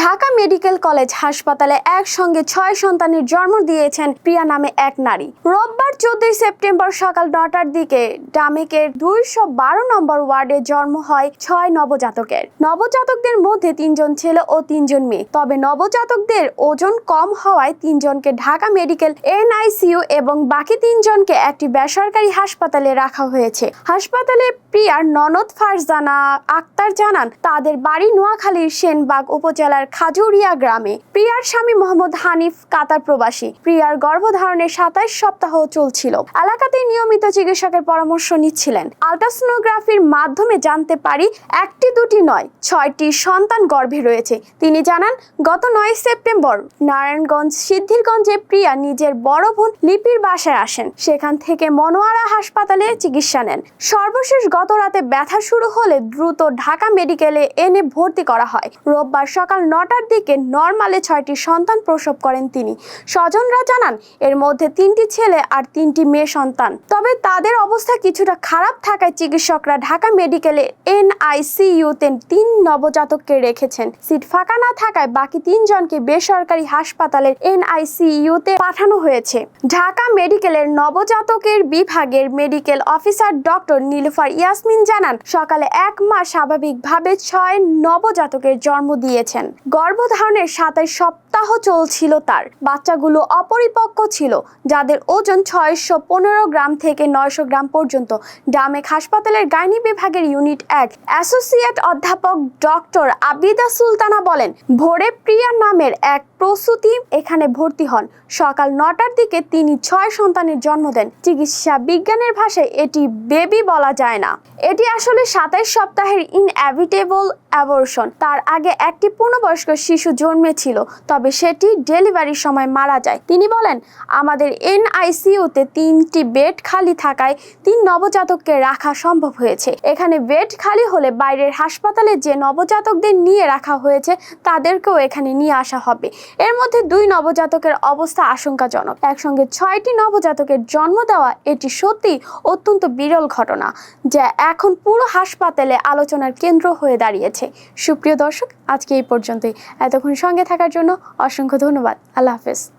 Dhaka medical college হাসপাতালে একসঙ্গে ছয় সন্তানের জন্ম দিয়েছেন প্রিয়া নামে এক নারী। রোববার চোদ্দই সেপ্টেম্বর সকাল নটার দিকে ডামেকের দুইশো বারো নম্বর ওয়ার্ডে জন্ম হয় ছয় নবজাতকের। নবজাতকদের মধ্যে তিনজন ছেলে ও তিনজন মেয়ে। তবে নবজাতকদের ওজন কম হওয়ায় তিনজনকে ঢাকা মেডিকেল, এনআইসিইউ এবং বাকি তিনজনকে একটি বেসরকারি হাসপাতালে রাখা হয়েছে। হাসপাতালে প্রিয়ার ননদ ফারজানা আক্তার জানান, তাদের বাড়ি নোয়াখালীর সেনবাগ উপজেলার খাজুরিয়া গ্রামে। প্রিয়ার স্বামী মোহাম্মদ হানিফ কাতার প্রবাসী। প্রিয়ার গর্ভধারণের সাতাইশ সপ্তাহ চলছিল। এলাকাতে নিয়মিত চিকিৎসকের পরামর্শ নিচ্ছিলেন। আলট্রাসোনোগ্রাফির মাধ্যমে জানতে পারি, একটি দুটি নয়, ছয়টি সন্তান গর্ভে রয়েছে। তিনি জানান, গত নয় সেপ্টেম্বর নারায়ণগঞ্জ সিদ্ধিরগঞ্জে প্রিয়া নিজের বড় বোন লিপির বাসায় আসেন। সেখান থেকে মনোয়ারা হাসপাতালে চিকিৎসা নেন। সর্বশেষ গত রাতে ব্যথা শুরু হলে দ্রুত ঢাকা মেডিকেলে এনে ভর্তি করা হয়। রোববার সকাল নটার দিকে নর্মালে ছয়টি সন্তান প্রসব করেন তিনি। স্বজনরা জানান, এর মধ্যে তিনটি ছেলে আর তিনটি মেয়ে সন্তান। তবে তাদের অবস্থা কিছুটা খারাপ থাকায় চিকিৎসকরা ঢাকা মেডিকেলে এনআইসিইউতে তিন নবজাতককে রেখেছেন। সিট ফাঁকা না থাকায় বাকি তিনজনকে বেসরকারি হাসপাতালের এনআইসিইউতে পাঠানো হয়েছে। ঢাকা মেডিকেলের নবজাতকের বিভাগের medical officer doctor Nilufar Yasmin জানান, সকালে এক মাস স্বাভাবিকভাবে ছয় নবজাতকের জন্ম দিয়েছেন। গর্ভধারণের সাতাশ সপ্তাহ চলছিল তার। বাচ্চাগুলো অপরিপক্ক ছিল, যাদের ওজন ছয়শো পনেরো গ্রাম থেকে নয়শো গ্রাম পর্যন্ত ডামেক হাসপাতালের গাইনি বিভাগের ইউনিট এক অ্যাসোসিয়েট অধ্যাপক ডক্টর আবিদা সুলতানা বলেন, ভোরে প্রিয়া নামের এক প্রসূতি এখানে ভর্তি হন। সকাল নটার দিকে তিনি ছয় সন্তানের জন্ম দেন। চিকিৎসা বিজ্ঞানের ভাষায় এটি বেবি বলা যায় না। এটি আসলে সাতাইশ সপ্তাহের ইনএভিটেবল অ্যাবর্শন তার আগে একটি পূর্ণবয়স্ক শিশু জন্মেছিল, তবে সেটি ডেলিভারির সময় মারা যায়। তিনি বলেন, আমাদের এনআইসিইউতে তিনটি বেড খালি থাকায় তিন নবজাতককে রাখা সম্ভব হয়েছে। এখানে বেড খালি হলে বাইরের হাসপাতালে যে নবজাতকদের নিয়ে রাখা হয়েছে, তাদেরকেও এখানে নিয়ে আসা হবে। এর মধ্যে দুই নবজাতকের অবস্থা আশঙ্কাজনক। একসঙ্গে ছয়টি নবজাতকের জন্ম দেওয়া এটি সত্যি অত্যন্ত বিরল ঘটনা, যা এখন পুরো হাসপাতালে আলোচনার কেন্দ্র হয়ে দাঁড়িয়েছে। সুপ্রিয় দর্শক, আজকে এই পর্যন্তই। এতক্ষণ সঙ্গে থাকার জন্য অসংখ্য ধন্যবাদ। আল্লাহ হাফেজ।